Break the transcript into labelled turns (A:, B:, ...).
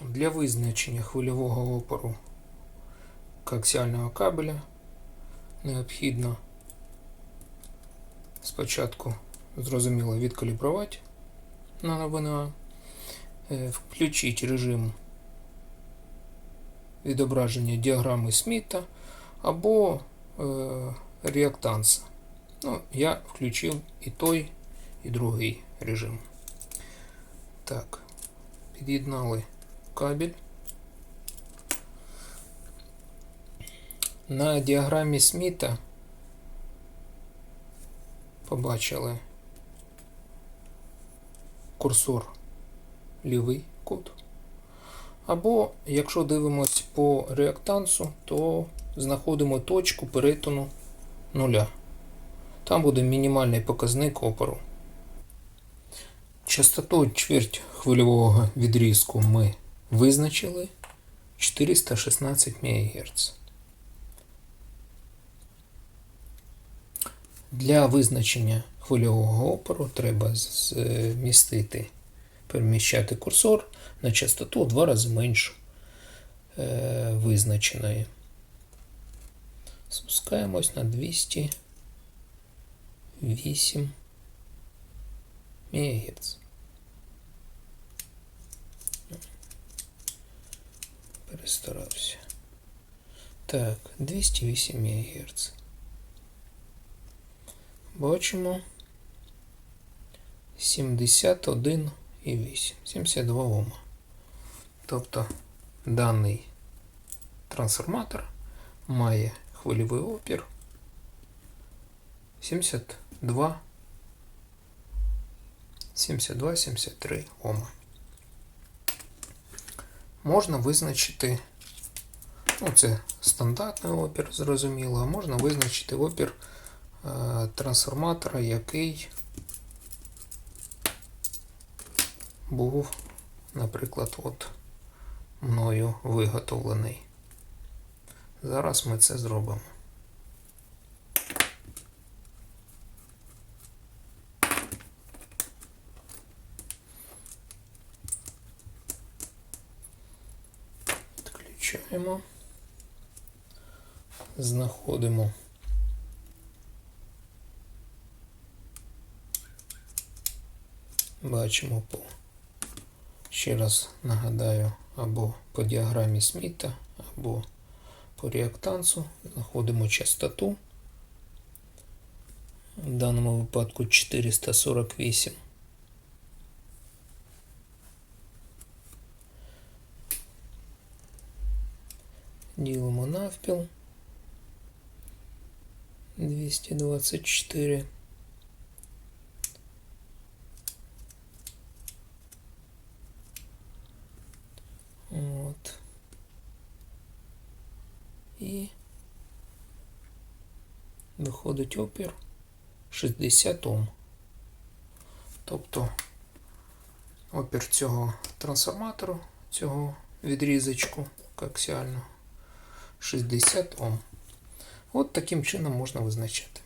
A: Для визначення хвильового опору коаксіального кабеля необхідно спочатку зрозуміло відкалібрувати на новина, е, включити режим відображення діаграми Сміта або е, реактанса. Ну, я включив і той, і другий режим. Так, під'єднали кабель. На діаграмі Сміта побачили курсор лівий кут. Або, якщо дивимось по реактансу, то знаходимо точку перетину нуля. Там буде мінімальний показник опору. Частоту чверть хвильового відрізку ми визначили 416 МГц. Для визначення хвильового опору треба змістити, переміщати курсор на частоту в два рази меншу е, визначеної. Спускаємось на 208 МГц. Перестарався. Так, 208 МГц. Бачимо 71,8, 72 Ома. Тобто даний трансформатор має хвильовий опір 72 72-73 Ома. Можна визначити, ну це стандартний опір, зрозуміло, а можна визначити опір е, трансформатора, який був, наприклад, от мною виготовлений. Зараз ми це зробимо. Відключаємо. Знаходимо. Бачимо по, ще раз нагадаю, або по діаграмі Сміта, або по реактансу. Знаходимо частоту. В даному випадку 448. Ділимо навпіл. 224. От. І виходить опір 60 Ом. Тобто опір цього трансформатору, цього відрізочку коаксіального 60 Ом. От таким чином можна визначати.